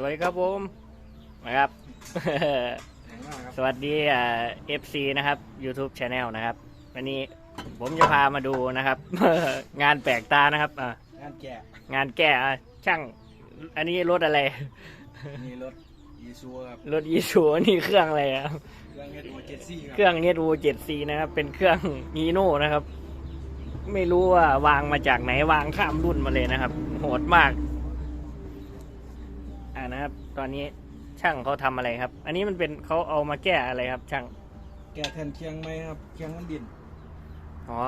สวัสดีครับผมนะครับแข็งมากครับ สวัสดีเอฟซีนะครับ YouTube Channel นะครับ วันนี้ผมจะพามาดูนะครับ งานแปลกตานะครับอะงานแกะงานแก้อะช่าง อันนี้รถอะไรมีรถยีซูครับรถยีสูอันนี้เครื่องอะไรครับเครื่องเฮดโอเจ็ดซี่ครัเครื่องเน v ูเจ็ดซีนะครับ เป็นเครื่องมีโน่นะครับ ไม่รู้ว่าวางมาจากไหนวางข้ามรุ่นมาเลยนะครับ โหดมาก อ่านะครับ ตอนนี้ช่างเขาทำอะไรครับ อันนี้มันเป็นเขาเอามาแก้อะไรครับ ช่าง แกะแทนเคียงไหมครับเคียงมันบินอ๋อ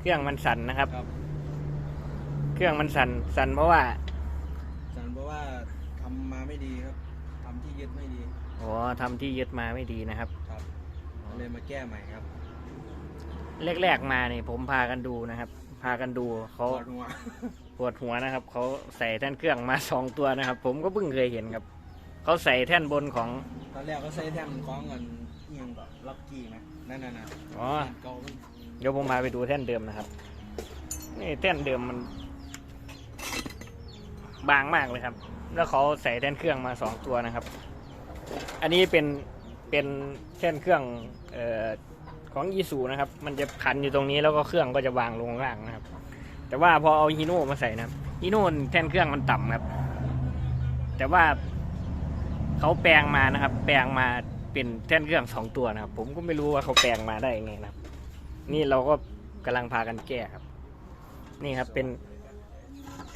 เครื่องมันสั่นนะครับครับเครื่องมันสั่นสั่นเพราะว่าจันเพราะว่าทำมาไม่ดีครับทำที่ยึดไม่ดีอ๋อทำที่ยึดมาไม่ดีนะครับ ครับก็เลยมาแก้ใหม่ครับ แรกๆมาเนี่ยผมพากันดูนะครับ พากันดูเขาปวดหัวปวดหัวนะครับเขาใส่แท่นเครื่องมาสองตัวนะครับ ผมก็เพิ่งเคยเห็นครับเขาใส่แท่นบนของตอนแรกก็ใช้แท่นคล้องเงินเอียงแบบล็อกกี้นะนั่นน่ะนะอ๋อแท่นเก่ามันเดี๋ยวผมพาไปดูแท่นเดิมนะครับนี่แท่นเดิมมัน บางมากเลยครับ แล้วเขาใส่แท่นเครื่องมาสองตัวนะครับ อันนี้เป็นเป็นแท่นเครื่องเอ่อ ของยีสูนะครับ มันจะพันอยู่ตรงนี้แล้วก็เครื่องก็จะวางลงล่างนะครับ แต่ว่าพอเอาฮีโน่มาใส่นะครับฮีโน่แท่นเครื่องมันต่ำครับ แต่ว่าเขาแปลงมานะครับ แปลงมาเป็นแท่นเครื่องสองตัวนะครับ ผมก็ไม่รู้ว่าเขาแปลงมาได้ยังไงนะครับ นี่เราก็กำลังพากันแก้ครับ นี่ครับเป็น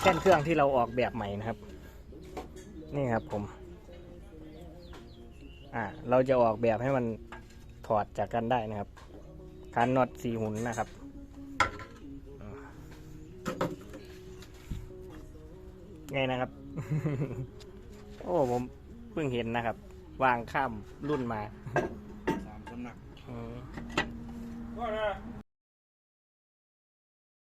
แท่นเครื่องที่เราออกแบบใหม่นะครับ นี่ครับผม อ่า เราจะออกแบบให้มัน ถอดจากกันได้นะครับคันน็อตสีหุ่นนะครับอ่าไงนะครับ โอ้ผมเพิ่งเห็นนะครับ วางข้ามรุ่นมาสามสำนักอืม